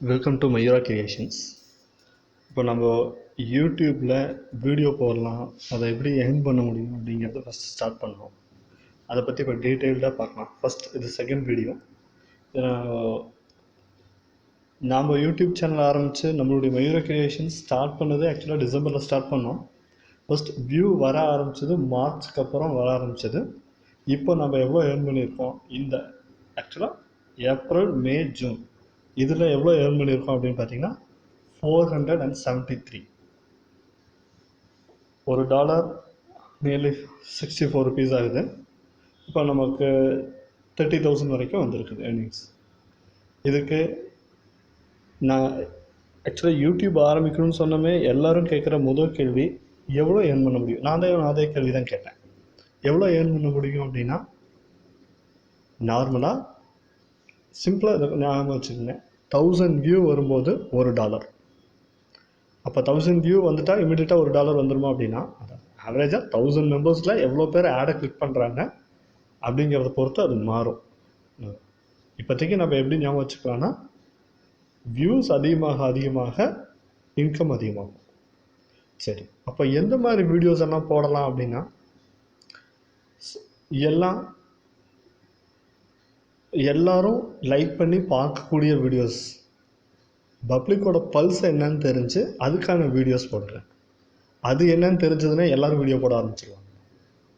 Welcome to Mayura creations இப்போ நம்ம யூடியூப்பில் வீடியோ போடலாம். அதை எப்படி ஏர்ன் பண்ண முடியும் அப்படிங்கிறத ஃபஸ்ட் ஸ்டார்ட் பண்ணோம் அதை பற்றி இப்போ டீட்டெயில்டாக பார்க்கலாம். ஃபஸ்ட் இது செகண்ட் வீடியோ நாம் யூடியூப் சேனல் ஆரம்பித்து நம்மளுடைய மயூரா கிரியேஷன்ஸ் ஸ்டார்ட் பண்ணது ஆக்சுவலாக டிசம்பரில் ஸ்டார்ட் பண்ணோம். ஃபஸ்ட் வியூ வர ஆரம்பிச்சது மார்ச்க்கு அப்புறம் வர ஆரம்பிச்சது. இப்போ நம்ம எவ்வளோ ஏர்ன் பண்ணியிருக்கோம்? இந்த ஆக்சுவலாக ஏப்ரல் மே ஜூன் இதில் எவ்வளோ ஏர்ன் பண்ணியிருக்கோம் அப்படின்னு பார்த்தீங்கன்னா four hundred and seventy three ஒரு dollar nearly sixty four rupees ஆகுது. இப்போ நமக்கு தேர்ட்டி தௌசண்ட் வரைக்கும் வந்திருக்குது ஏர்னிங்ஸ் இதுக்கு நான் ஆக்சுவலாக யூடியூப் ஆரம்பிக்கணும்னு சொன்னமே எல்லாரும் கேட்குற முதல் கேள்வி எவ்வளோ ஏர்ன் பண்ண முடியும்? நான் தான் அதே கேள்வி தான் கேட்டேன். எவ்வளோ ஏர்ன் பண்ண முடியும் அப்படின்னா நார்மலாக சிம்பிளாக இதை ஞாபகம் வச்சுக்கோங்க. தௌசண்ட் வியூ வரும்போது ஒரு டாலர் அப்போ தௌசண்ட் வியூ வந்துட்டால் இமீடியட்டாக ஒரு டாலர் வந்துருமா அப்படின்னா ஆவரேஜாக தௌசண்ட் மெம்பர்ஸில் எவ்வளோ பேர் ஆடை கிளிக் பண்ணுறாங்க அப்படிங்கிறத பொறுத்து அது மாறும். இப்போதைக்கு நம்ம எப்படி ஞாபகம் வச்சுக்கலாம்னா வியூஸ் அதிகமாக அதிகமாக இன்கம் அதிகமாகும். சரி அப்போ எந்த மாதிரி வீடியோஸ் எல்லாம் போடலாம் அப்படின்னா எல்லாம் எல்லாரும் லைக் பண்ணி பார்க்கக்கூடிய வீடியோஸ் பப்ளிக்கோட பல்ஸ் என்னன்னு தெரிஞ்சு அதுக்கான வீடியோஸ் போடுறேன். அது என்னன்னு தெரிஞ்சதுன்னா எல்லோரும் வீடியோ போட ஆரம்பிச்சிருவாங்க.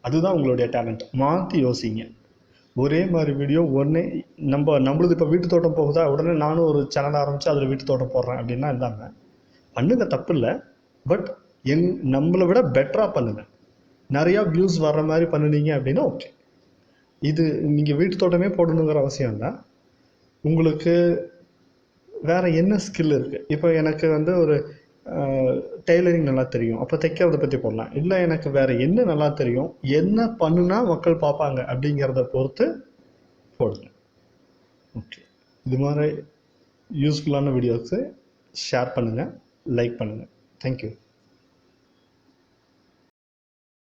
அதுதான் உங்களுடைய டேலண்ட் மாற்றி யோசிங்க. ஒரே மாதிரி வீடியோ ஒன்றே நம்ம நம்மளுது இப்போ வீட்டு தோட்டம் போகுதா? உடனே நானும் ஒரு சேனல் ஆரம்பித்து அதில் வீட்டு தோட்டம் போடுறேன் அப்படின்னா இல்லாம பண்ணுங்க தப்பு இல்லை. பட் எங் நம்மளை விட பெட்டராக பண்ணுங்க. நிறையா வியூஸ் வர்ற மாதிரி பண்ணுனீங்க அப்படின்னா ஓகே இது நீங்கள் வீட்டு தோட்டமே போடணுங்கிற அவசியம் இல்லை. உங்களுக்கு வேறு என்ன ஸ்கில் இருக்குது இப்போ எனக்கு வந்து ஒரு டெய்லரிங் நல்லா தெரியும். அப்போ தைக்கிறத பற்றி போடலாம். இல்லை எனக்கு வேறு என்ன நல்லா தெரியும்? என்ன பண்ணுனா மக்கள் பார்ப்பாங்க அப்படிங்கிறத பொறுத்து போடுங்க. ஓகே இது மாதிரி யூஸ்ஃபுல்லான வீடியோஸு ஷேர் பண்ணுங்கள் லைக் பண்ணுங்கள் தேங்க்யூ